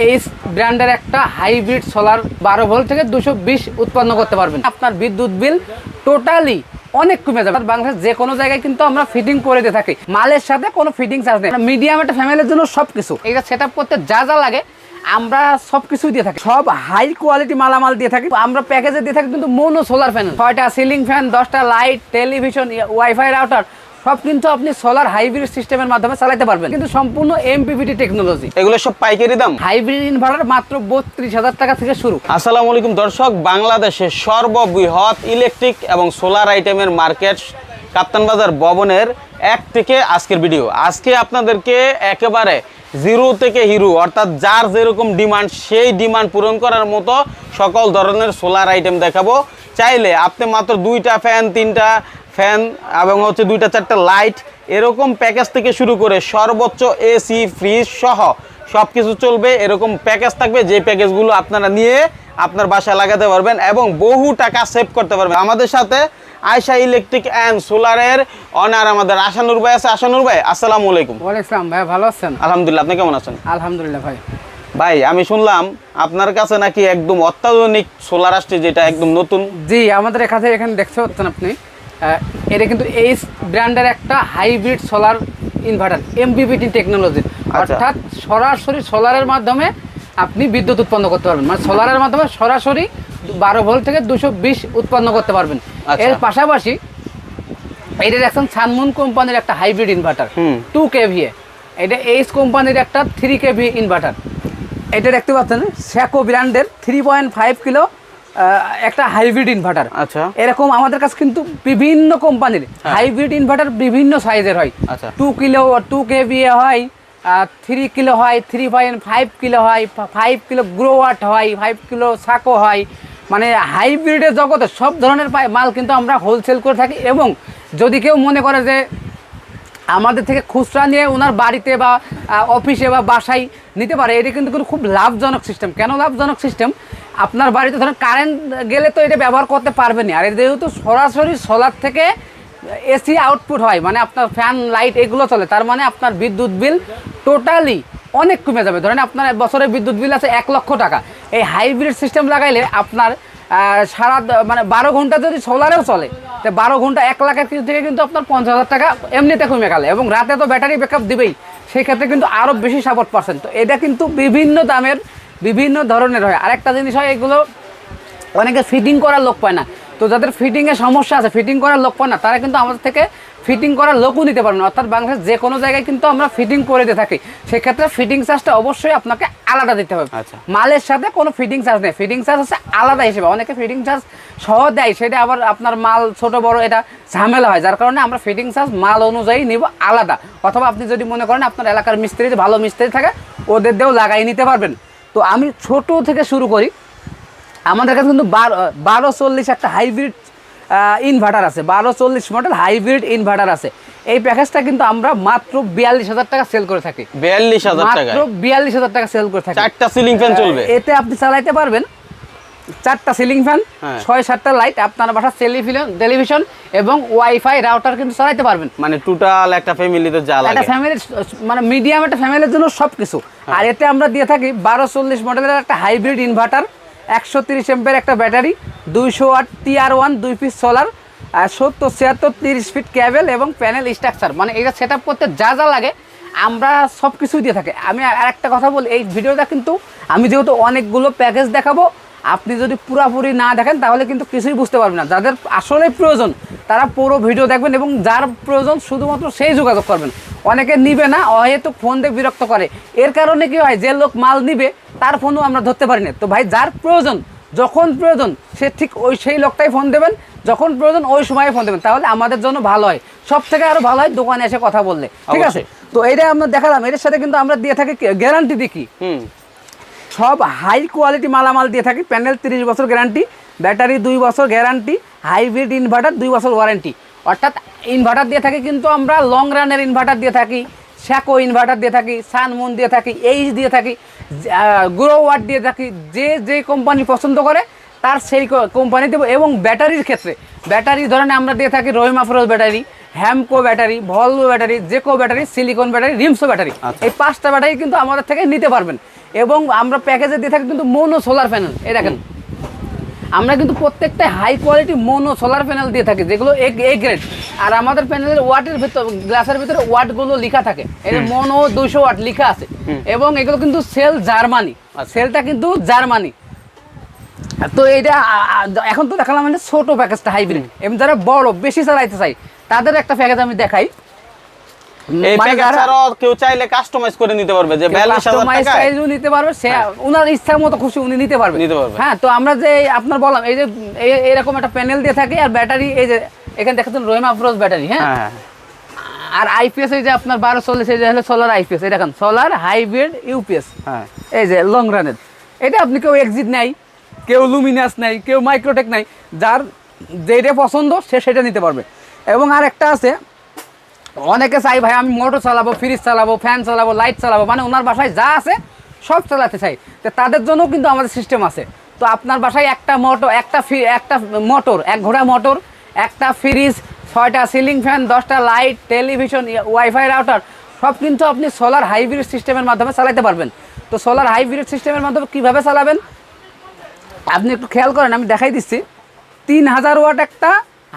H ব্র্যান্ডের একটা hybrid solar বারো ভোল্ট থেকে দুশো বিশ উৎপন্ন করতে পারবেন। আপনার বিদ্যুৎ বিল টোটালি অনেক কমে যাবে। বাংলাদেশ যে কোনো জায়গায় কিন্তু আমরা ফিটিং করে দিয়ে থাকি। মালের সাথে কোনো ফিটিং চার্জ নেই। মিডিয়াম একটা ফ্যামিলির জন্য সব কিছু এটা সেট করতে যা যা লাগে, আমরা সব কিছু দিয়ে থাকি। সব হাই কোয়ালিটি মালামাল দিয়ে থাকি। আমরা প্যাকেজে দিয়ে থাকি কিন্তু মোনো সোলার প্যানেল ছয়টা সিলিং ফ্যান দশটা লাইট টেলিভিশন ওয়াইফাই রাউটার সব কিন্তু আপনি সোলার হাইব্রিড সিস্টেমের মাধ্যমে চালাতে পারবেন। কিন্তু সম্পূর্ণ এমপিপিটি টেকনোলজি এগুলো সব পাইকারি দাম? হাইব্রিড ইনভার্টার মাত্র বত্রিশ হাজার টাকা থেকে শুরু। আসসালামু আলাইকুম দর্শক বাংলাদেশের সর্ববৃহৎ ইলেকট্রিক এবং সোলার আইটেমের মার্কেট কাপ্তান বাজার ভবনের এক থেকে আজকের ভিডিও আজকে আপনাদেরকে একেবারে জিরো থেকে হিরো অর্থাৎ যার যেরকম ডিমান্ড সেই ডিমান্ড পূরণ করার মতো সকল ধরনের সোলার আইটেম দেখাবো। চাইলে আপনি মাত্র দুইটা ফ্যান তিনটা ফ্যান এবং হচ্ছে দুইটা চারটা লাইট এরকম প্যাকেজ থেকে শুরু করে সর্বোচ্চ এসি ফ্রিজ সহ সব কিছু চলবে। এরকম প্যাকেজ থাকবে যে প্যাকেজগুলো আপনারা নিয়ে আপনার বাসায় লাগাতে পারবেন এবং বহু টাকা সেভ করতে পারবেন। আমাদের সাথে আয়সা ইলেকট্রিক অ্যান্ড সোলারের অনার আমাদের আশানুর ভাই আছে। আশানুর ভাই আসসালামু আলাইকুম। ওয়ালাইকুম ভাই ভালো আছেন? আলহামদুলিল্লাহ আপনি কেমন আছেন? আলহামদুলিল্লাহ ভাই। ভাই আমি শুনলাম আপনার কাছে নাকি একদম অত্যাধুনিক সোলার আসছে যেটা একদম নতুন। জি আমাদের এখানে এখানে দেখতে পাচ্ছেন আপনি। এটা কিন্তু এইচ ব্র্যান্ডের একটা hybrid solar inverter MPPT technology অর্থাৎ সরাসরি সোলারের মাধ্যমে আপনি বিদ্যুৎ উৎপন্ন করতে পারবেন। মানে সোলারের মাধ্যমে সরাসরি বারো ভোল্ট থেকে দুশো বিশ উৎপন্ন করতে পারবেন। আচ্ছা। এর পাশাপাশি এটা দেখছেন সানমুন কোম্পানির একটা হাইব্রিড ইনভার্টার। টু কেভিএ এটা এইচ কোম্পানির একটা থ্রি কেভি ইনভার্টার। এটা দেখতে পাচ্ছেন স্যাকো ব্র্যান্ডের থ্রি পয়েন্ট ফাইভ কিলো একটা হাইব্রিড ইনভার্টার আচ্ছা। এরকম আমাদের কাছে কিন্তু বিভিন্ন কোম্পানির হাইব্রিড ইনভার্টার বিভিন্ন সাইজের হয়। আচ্ছা। টু কিলো টু কেভিএ হয় থ্রি কিলো হয় থ্রি পয়েন্ট ফাইভ কিলো হয় ফাইভ কিলো গ্রোয়াট হয় ফাইভ কিলো সাকো হয়। মানে হাইব্রিডের জগতে সব ধরনের মাল কিন্তু আমরা হোলসেল করে থাকি এবং যদি কেউ মনে করে যে আমাদের থেকে খুচরা নিয়ে ওনার বাড়িতে বা অফিসে বা বাসায় নিতে পারে এটা কিন্তু খুব লাভজনক সিস্টেম কেন লাভজনক সিস্টেম আপনার বাড়িতে ধরেন কারেন্ট গেলে তো এটা ব্যবহার করতে পারবেন আর যেহেতু সরাসরি সোলার থেকে এসি আউটপুট হয় মানে আপনার ফ্যান লাইট এগুলো চলে, তার মানে আপনার বিদ্যুৎ বিল টোটালি অনেক কমে যাবে। ধরেন আপনার বছরের বিদ্যুৎ বিল আছে এক লক্ষ টাকা। এই হাইব্রিড সিস্টেম লাগাইলে আপনার সারা মানে বারো ঘণ্টা যদি সোলারেও চলে, তো বারো ঘণ্টা এক লাখের কিছু থেকে কিন্তু আপনার পঞ্চাশ হাজার টাকা এমনিতে কমে গেল। এবং রাতে তো ব্যাটারি ব্যাকআপ দিবেই সেই ক্ষেত্রে কিন্তু আরও বেশি সাপোর্ট পাচ্ছেন। তো এটা কিন্তু বিভিন্ন দামের বিভিন্ন ধরনের হয়। আরেকটা জিনিস হয় এগুলো অনেকে ফিটিং করার লোক পায় না। তো যাদের ফিটিংয়ের সমস্যা আছে ফিটিং করার লোক পায় না তারা কিন্তু আমাদের থেকে ফিটিং করার লোকও নিতে পারবেন অর্থাৎ বাংলাদেশ যে কোনো জায়গায় কিন্তু আমরা ফিটিং করে দিয়ে থাকি। সেক্ষেত্রে ফিটিং চার্জটা অবশ্যই আপনাকে আলাদা দিতে হবে। আচ্ছা। মালের সাথে কোনো ফিটিং চার্জ নেই। ফিটিং চার্জ হচ্ছে আলাদা হিসেবে। অনেকে ফিটিং চার্জ সহ দেয় সেটা আবার আপনার মাল ছোট বড় এটা ঝামেলা হয়। যার কারণে আমরা ফিটিং চার্জ মাল অনুযায়ী নিব আলাদা। অথবা আপনি যদি মনে করেন আপনার এলাকার মিস্ত্রি যে ভালো মিস্ত্রি থাকে ওদের দিয়েও লাগাই নিতে পারবেন। তো আমি ছোট থেকে শুরু করি। আমাদের কাছে কিন্তু বারো বারো চল্লিশ একটা হাইব্রিড ইনভার্টার আছে। বারো চল্লিশ মডেল হাইব্রিড ইনভার্টার আছে। এই প্যাকেজটা কিন্তু আমরা মাত্র বিয়াল্লিশ হাজার টাকা সেল করে থাকি। বিয়াল্লিশ হাজার টাকা বিয়াল্লিশ হাজার টাকা সেল করে থাকি। একটা সিলিং ফ্যান চলবে? এতে আপনি চালাইতে পারবেন। চারটা সিলিং ফ্যান। ছয় সাতটা লাইট আপনার বাসার টেলিভিশন টেলিভিশন এবং ওয়াইফাই রাউটার কিন্তু চালাইতে পারবেন। মানে টোটাল একটা ফ্যামিলিতে যা একটা লাগে। ফ্যামিলির মানে মিডিয়াম একটা ফ্যামিলির জন্য সব কিছু হ্যাঁ। আর এতে আমরা দিয়ে থাকি বারো চল্লিশ মডেলের একটা হাইব্রিড ইনভার্টার একশো তিরিশ এম্পের একটা ব্যাটারি দুইশো আট টিআর ওয়ান দুই পিস সোলার আর সত্তর ছিয়াত্তর তিরিশ ফিট ক্যাবেল এবং প্যানেল স্ট্রাকচার মানে এটা সেট করতে যা যা লাগে আমরা সব কিছুই দিয়ে থাকি। আমি আর একটা কথা বলি এই ভিডিওটা কিন্তু আমি যেহেতু অনেকগুলো প্যাকেজ দেখাবো আপনি যদি পুরাপুরি না দেখেন তাহলে কিন্তু কিছুই বুঝতে পারবেন না। যাদের আসলে প্রয়োজন তারা পুরো ভিডিও দেখবেন এবং যার প্রয়োজন শুধুমাত্র সেই যোগাযোগ করবেন। অনেকে নিবে না হয়তো ফোন দিয়ে বিরক্ত করে। এর কারণে কি হয় যে লোক মাল নিবে তার ফোনও আমরা ধরতে পারি না। তো ভাই যার প্রয়োজন যখন প্রয়োজন সে ঠিক ওই সেই লোকটাই ফোন দেবেন। যখন প্রয়োজন ওই সময় ফোন দেবেন। তাহলে আমাদের জন্য ভালো হয়। সব থেকে আরও ভালো হয় দোকানে এসে কথা বললে। ঠিক আছে? তো এটা আমরা দেখালাম। এর সাথে কিন্তু আমরা দিয়ে থাকি গ্যারান্টি দেখি হুম। সব হাই কোয়ালিটি মালামাল দিয়ে থাকি। প্যানেল তিরিশ বছর গ্যারান্টি ব্যাটারি দুই বছর গ্যারান্টি হাইব্রিড ইনভার্টার দুই বছর ওয়ারেন্টি। অর্থাৎ ইনভার্টার দিয়ে থাকি কিন্তু আমরা লং রানের ইনভার্টার দিয়ে থাকি শ্যাকো ইনভার্টার দিয়ে থাকি সানমুন দিয়ে থাকি এইচ দিয়ে থাকি গ্রো ওয়াট দিয়ে থাকি যে যে কোম্পানি পছন্দ করে তার সেই কোম্পানি দেবো এবং ব্যাটারির ক্ষেত্রে। ব্যাটারি ধরেন আমরা দিয়ে থাকি Rahim Afroz battery Hamko battery Volvo battery জেকো battery silicon battery রিমসো ব্যাটারি। আচ্ছা। এই পাঁচটা ব্যাটারি কিন্তু আমাদের থেকে নিতে পারবেন। এবং আমরা প্যাকেজে দিয়ে থাকি কিন্তু মোনো সোলার প্যানেল এই দেখেন। আমরা কিন্তু প্রত্যেকটা high quality mono solar panel দিয়ে থাকি যেগুলো এ এ গ্রেড আর আমাদের প্যানেলের ওয়াটের ভিতর গ্লাসের ভিতরে ওয়াটগুলো লেখা থাকে। এই মোনো দুশো ওয়াট লেখা আছে। এবং এগুলো কিন্তু সেল জার্মানি। সেলটা কিন্তু জার্মানি তো এটা এখন তো দেখালাম মানে ছোট প্যাকেজটা হাইব্রিড এবং যারা বড় বেশি চালাইতে চাই তাদের একটা প্যাকেজ আমি দেখাই। এই মানে প্যাকেজ ছাড়াও কেউ চাইলে কাস্টমাইজ করে নিতে পারবে যে নিতে পারবে সে ওনার ইচ্ছা মতো খুশি উনি নিতে পারবে। নিতে পারবে। হ্যাঁ তো আমরা যে আপনার বললাম এই যে এরকম একটা প্যানেল দিয়ে থাকে আর ব্যাটারি এই যে এখানে দেখাচ্ছেন রোহিম আফরোজ ব্যাটারি হ্যাঁ? হ্যাঁ হ্যাঁ। আর আইপিএস এই যে আপনার বারো চল্লিশ এই যে হলো সোলার আইপিএস এই দেখেন সোলার হাইব্রিড ইউপিএস হ্যাঁ। এই যে লং রানের এটা আপনি কেউ এক্সিট নাই কেউ লুমিনাস নাই কেউ মাইক্রোটেক নাই যার যেটা পছন্দ সে সেটা নিতে পারবে। এবং আর একটা আছে অনেকে চাই, ভাই, আমি মোটর চালাবো ফ্রিজ চালাবো ফ্যান চালাবো লাইট চালাবো। মানে ওনার বাসায় যা আছে সব চালাতে চাই। তো তাদের জন্য কিন্তু আমাদের সিস্টেম আছে। তো আপনার বাসায় একটা মোটর একটা একটা মোটর এক ঘোড়া মোটর একটা ফ্রিজ ছয়টা সিলিং ফ্যান দশটা লাইট টেলিভিশন ওয়াইফাই রাউটার সব কিন্তু আপনি সোলার হাইব্রিড সিস্টেমের মাধ্যমে চালাতে পারবেন। তো সোলার হাইব্রিড সিস্টেমের মাধ্যমে কীভাবে চালাবেন? আপনি একটু খেয়াল করেন, আমি দেখাই দিচ্ছি। তিন হাজার ওয়াট একটা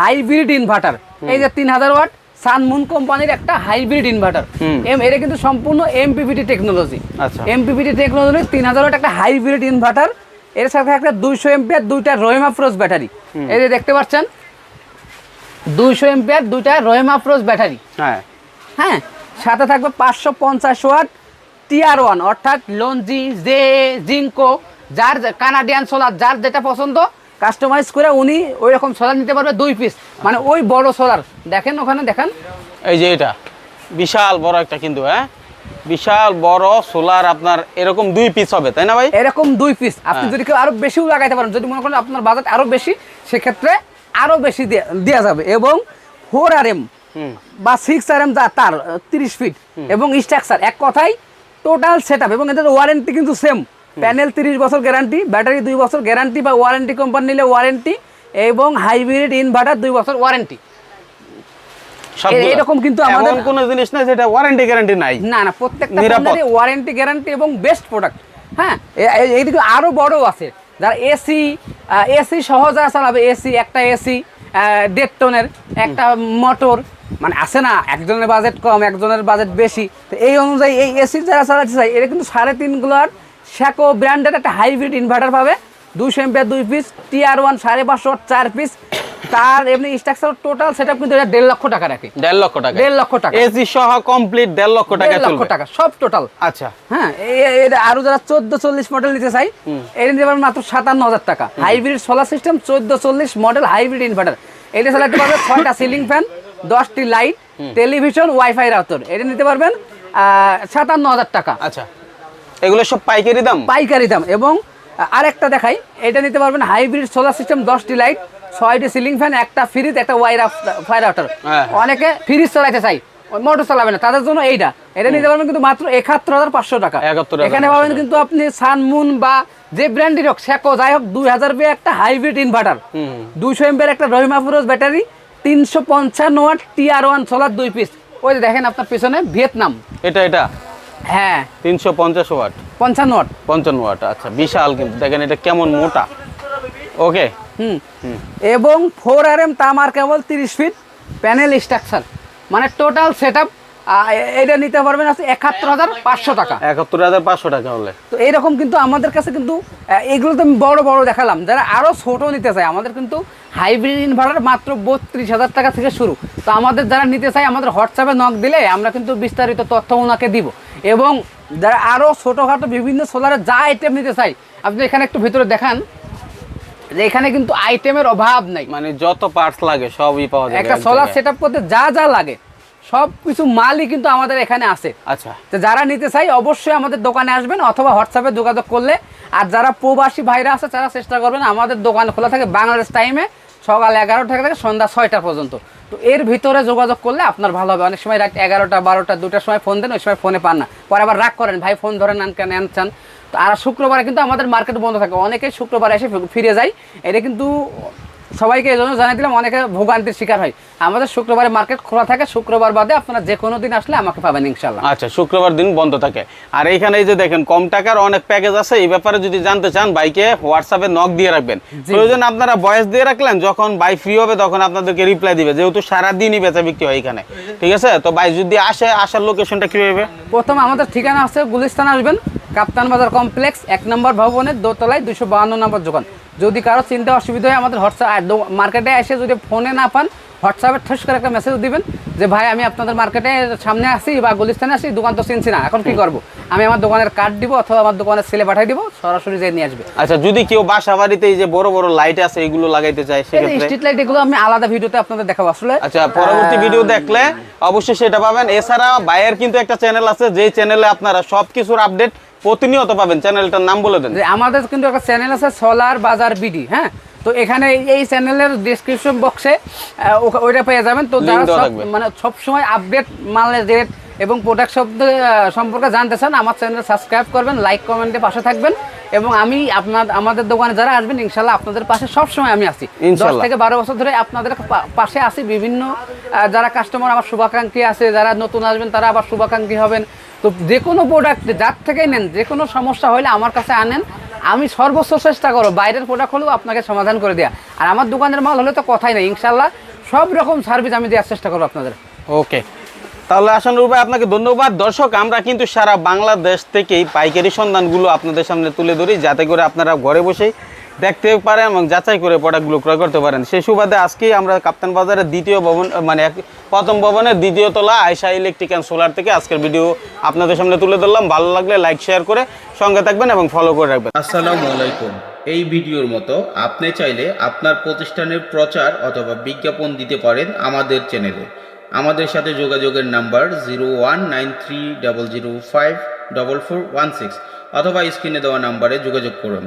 হাইব্রিড ইনভার্টার এই যে তিন হাজার ওয়াট সানমুন কোম্পানির একটা হাইব্রিড ইনভার্টার এম এটা কিন্তু সম্পূর্ণ এমপিপিটি টেকনোলজি আচ্ছা। এমপিপিটি টেকনোলজি তিন হাজার একটা হাইব্রিড ইনভার্টার এর সাথে একটা দুইশো এমপিয়ার দুইটা রোহেমা ফ্রোজ ব্যাটারি। এই যে দেখতে পাচ্ছেন? দুইশো এমপিয়ার দুইটা রোহেমা ফ্রোজ ব্যাটারি। হ্যাঁ। হ্যাঁ? সাথে থাকবে পাঁচশো পঞ্চাশ ওয়াট টিআর ওয়ান অর্থাৎ লঞ্জি জে জিঙ্কো যার কানাডিয়ান সোলার যার যেটা পছন্দ কাস্টমাইজ করে উনি ওই রকম সোলার নিতে পারবে দুই পিস মানে ওই বড় সোলার। দেখেন ওখানে দেখেন। এই যে এটা বিশাল বড় একটা কিন্তু হ্যাঁ? বিশাল বড় সোলার আপনার এরকম দুই পিস হবে তাই না ভাই? এরকম দুই পিস আপনি হ্যাঁ। যদি কেউ আরও বেশিও লাগাইতে পারেন যদি মনে করেন আপনার বাজেট আরও বেশি সেক্ষেত্রে আরও বেশি দেয়া- দেয়া যাবে। এবং ফোর আর এম বা সিক্স আর এম যা তার তিরিশ ফিট এবং স্ট্রাকচার এক কথায় টোটাল সেট এবং এদের ওয়ারেন্টি কিন্তু সেম প্যানেল তিরিশ বছর গ্যারান্টি ব্যাটারি দুই বছর গ্যারান্টি বা ওয়ারেন্টি কোম্পানি নিলে ওয়ারেন্টি এবং হাইব্রিড ইনভার্টার দুই বছর ওয়ারেন্টি। এরকম কিন্তু আমাদের- কোনো জিনিস নাই যেটা ওয়ারেন্টি গ্যারান্টি নাই। না না প্রত্যেকটা ওয়ারেন্টি গ্যারান্টি এবং বেস্ট প্রোডাক্ট হ্যাঁ এইদিকে আরও বড় আছে। যারা এসি এসি সহ যারা চালাবে এসি একটা এসি দেড় টনের একটা মোটর মানে আছে না একজনের বাজেট কম একজনের বাজেট বেশি। তো এই অনুযায়ী এই এসি যারা চালাতে চাই এটা কিন্তু সাড়ে তিন তিনগুলোর শ্যাকো ব্র্যান্ডের একটা হাইব্রিড ইনভার্টার পাবে। দুইশো এমপিয়ার দুই পিস টিআর ওয়ান সাড়ে পাঁচশো চার পিস তার এমনি স্ট্রাকচার টোটাল সেটা কিন্তু এটা দেড় লক্ষ টাকা রাখে। দেড় লক্ষ টাকা। দেড় লক্ষ টাকা। এসি সহ কমপ্লিট দেড় লক্ষ টাকা দেড় লক্ষ টাকা সব টোটাল আচ্ছা। হ্যাঁ আরও যারা চোদ্দ চল্লিশ মডেল নিতে চাই এটা নিতে পারবেন মাত্র সাতান্ন হাজার টাকা। হাইব্রিড সোলার সিস্টেম চোদ্দ চল্লিশ মডেল হাইব্রিড ইনভার্টার এটা চালাতে পারবে ছয়টা সিলিং ফ্যান দশটি লাইট টেলিভিশন ওয়াইফাই রাউটার এটা নিতে পারবেন সাতান্ন হাজার টাকা। আচ্ছা। এগুলো সব পাইকারি দাম? পাইকারি দাম। এবং আরেকটা দেখাই এটা নিতে পারবেন হাইব্রিড সোলার সিস্টেম দশটি লাইট ছয়টি সিলিং ফ্যান একটা ফ্রিজ একটা ওয়াইর ফায়ার আউটার। অনেকে ফ্রিজ চালাইতে চাই মোটর চালাবে না তাদের জন্য এইটা। এটা নিতে পারবেন কিন্তু মাত্র একাত্তর হাজার পাঁচশো টাকা। 71,500 এখানে পাবেন কিন্তু আপনি সানমুন বা যে ব্র্যান্ডের হোক সেকো যাই হোক দুই হাজার বি একটা হাইব্রিড ইনভার্টার। দুইশো এমপের একটা রহিমা ফুরোজ ব্যাটারি তিনশো পঞ্চান্ন ওয়াট টিআর ওয়ান সোলার দুই পিস ওই দেখেন আপনার পিছনে ভিয়েতনাম। এটা এটা। হ্যাঁ। তিনশো পঞ্চাশ ওয়াট। পঞ্চান্ন ওয়াট। পঞ্চান্ন ওয়াট আচ্ছা বিশাল কিন্তু। দেখেন এটা কেমন মোটা। ওকে। হুম। এবং ফোর আর এম তামার কেবল তিরিশ ফিট প্যানেল স্ট্রাকচার মানে টোটাল সেট আপ এটা নিতে পারবেন আছে একাত্তর হাজার পাঁচশো টাকা। একাত্তর হাজার পাঁচশো টাকা হলে। তো এরকম কিন্তু আমাদের কাছে কিন্তু এগুলো তো আমি বড় বড় দেখালাম। যারা আরও ছোট নিতে চায় আমাদের কিন্তু হাইব্রিড ইনভার্টার মাত্র বত্রিশ হাজার টাকা থেকে শুরু। তো আমাদের যারা নিতে চায় আমাদের হোয়াটসঅ্যাপে নক দিলে আমরা কিন্তু বিস্তারিত তথ্য ওনাকে দিব। এবং যারা আরও ছোটোখাটো বিভিন্ন সোলারের যা আইটেম নিতে চাই আপনি এখানে একটু ভিতরে দেখান যে এখানে কিন্তু আইটেমের অভাব নাই। মানে যত পার্টস লাগে সবই পাওয়া যায় একটা সোলার সেট আপ করতে যা যা লাগে সব কিছু মালই কিন্তু আমাদের এখানে আছে। আচ্ছা। তো যারা নিতে চাই অবশ্যই আমাদের দোকানে আসবেন অথবা হোয়াটসঅ্যাপে যোগাযোগ করলে। আর যারা প্রবাসী ভাইরা আছে তারা চেষ্টা করবেন আমাদের দোকান খোলা থাকে বাংলাদেশ টাইমে সকাল এগারোটা থেকে সন্ধ্যা ছয়টা পর্যন্ত। তো এর ভিতরে যোগাযোগ করলে আপনার ভালো হবে। অনেক সময় রাত এগারোটা বারোটা দুটার সময় ফোন দেন ওই সময় ফোনে পান না। পরে আবার রাগ করেন ভাই ফোন ধরেন আন কেন আনছেন তো আর শুক্রবারে কিন্তু আমাদের মার্কেট বন্ধ থাকে। অনেকেই শুক্রবার এসে ফিরে যায়। এটা কিন্তু সবাইকে এই জন্য জানিয়ে দিলাম অনেকে ভোগান্তির শিকার হয়। আমাদের শুক্রবারে মার্কেট খোলা থাকে শুক্রবার বাদে আপনারা যে কোনো দিন আসলে আমাকে পাবেন ইনশাল্লাহ আচ্ছা শুক্রবার দিন বন্ধ থাকে। আর এইখানে এই যে দেখেন কম টাকার অনেক প্যাকেজ আছে এই ব্যাপারে যদি জানতে চান বাইকে হোয়াটসঅ্যাপে নক দিয়ে রাখবেন। প্রয়োজন আপনারা বয়স দিয়ে রাখলেন যখন বাই ফ্রি হবে তখন আপনাদেরকে রিপ্লাই দিবে যেহেতু সারাদিনই বেচা বিক্রি হয় এখানে। ঠিক আছে? তো বাই যদি আসে আসার লোকেশনটা কি হবে প্রথম আমাদের ঠিকানা আছে গুলিস্তান আসবেন। কাপ্তান বাজার কমপ্লেক্স এক নম্বর ভবনের দোতলায় দুশো বাহান্ন নম্বর দোকান। যদি কারও চিন্তা অসুবিধা হয় আমাদের হোয়াটসঅ্যাপ মার্কেটে এসে যদি ফোনে না পান হোয়াটসঅ্যাপে ঠস করে একটা মেসেজ দিবেন যে ভাই আমি আপনাদের মার্কেটে সামনে আসি বা গুলিস্তানে আসি দোকান তো চিনছি না এখন কি করব? আমি আমার দোকানের কার্ড দিব অথবা আমার দোকানের ছেলে পাঠাই দিব সরাসরি যেয়ে নিয়ে আসবে। আচ্ছা যদি কেউ বাসা বাড়িতে এই যে বড় বড় লাইট আছে এগুলো লাগাইতে চায় সেক্ষেত্রে স্ট্রিট লাইট এগুলো আমি আলাদা ভিডিওতে আপনাদের দেখাবো আসলে। আচ্ছা পরবর্তী ভিডিও দেখলে অবশ্যই সেটা পাবেন। এছাড়া বাইয়ের কিন্তু একটা চ্যানেল আছে যেই চ্যানেলে আপনারা সব কিছুর আপডেট প্রতিনিয়ত পাবেন চ্যানেলটার নাম বলে দেন। আমাদের কিন্তু একটা চ্যানেল আছে সোলার বাজার বিডি হ্যাঁ? তো এখানে এই চ্যানেলের ডিসক্রিপশন বক্সে ওইটা পেয়ে যাবেন। তো যারা। মানে সব সময় আপডেট মালের রেট এবং প্রোডাক্ট শব্দ সম্পর্কে জানতে চান আমার চ্যানেল সাবস্ক্রাইব করবেন লাইক কমেন্টে পাশে থাকবেন। এবং আমি আপনার আমাদের দোকানে যারা আসবেন ইনশাল্লাহ আপনাদের পাশে সব সময় আমি আসি দশ থেকে বারো বছর ধরে আপনাদের পাশে আসি বিভিন্ন যারা কাস্টমার আমার শুভাকাঙ্ক্ষী আছে যারা নতুন আসবেন তারা আবার শুভাকাঙ্ক্ষী হবেন। তো যে কোনো প্রোডাক্ট যার থেকেই নেন, যে কোনো সমস্যা হলে আমার কাছে আনেন। আমি সর্বোচ্চ চেষ্টা করো, বাইরের প্রোডাক্ট হলেও আপনাকে সমাধান করে দেওয়া আর আমার দোকানের মাল হলে তো কথাই নেই ইনশাল্লাহ সব রকম সার্ভিস আমি দেওয়ার চেষ্টা করব আপনাদের। ওকে তাহলে আসানুর ভাই আপনাকে ধন্যবাদ। দর্শক, আমরা কিন্তু সারা বাংলাদেশ থেকেই পাইকারি সন্ধানগুলো আপনাদের সামনে তুলে ধরি, যাতে করে আপনারা ঘরে বসেই দেখতে পারেন এবং যাচাই করে প্রোডাক্টগুলো ক্রয় করতে পারেন। সেই সুবাদে আজকেই আমরা কাপ্তান বাজারের দ্বিতীয় ভবন মানে প্রথম ভবনের দ্বিতীয় তলা আয়সা ইলেকট্রিক অ্যান্ড সোলার থেকে আজকের ভিডিও আপনাদের সামনে তুলে ধরলাম। ভালো লাগলে লাইক শেয়ার করে সঙ্গে থাকবেন এবং ফলো করে রাখবেন। আসসালামু আলাইকুম। এই ভিডিওর মতো আপনি চাইলে আপনার প্রতিষ্ঠানের প্রচার অথবা বিজ্ঞাপন দিতে পারেন আমাদের চ্যানেলে আমাদের সাথে যোগাযোগের number zero one nine three zero five double four one six অথবা স্ক্রিনে দেওয়া নাম্বারে যোগাযোগ করুন।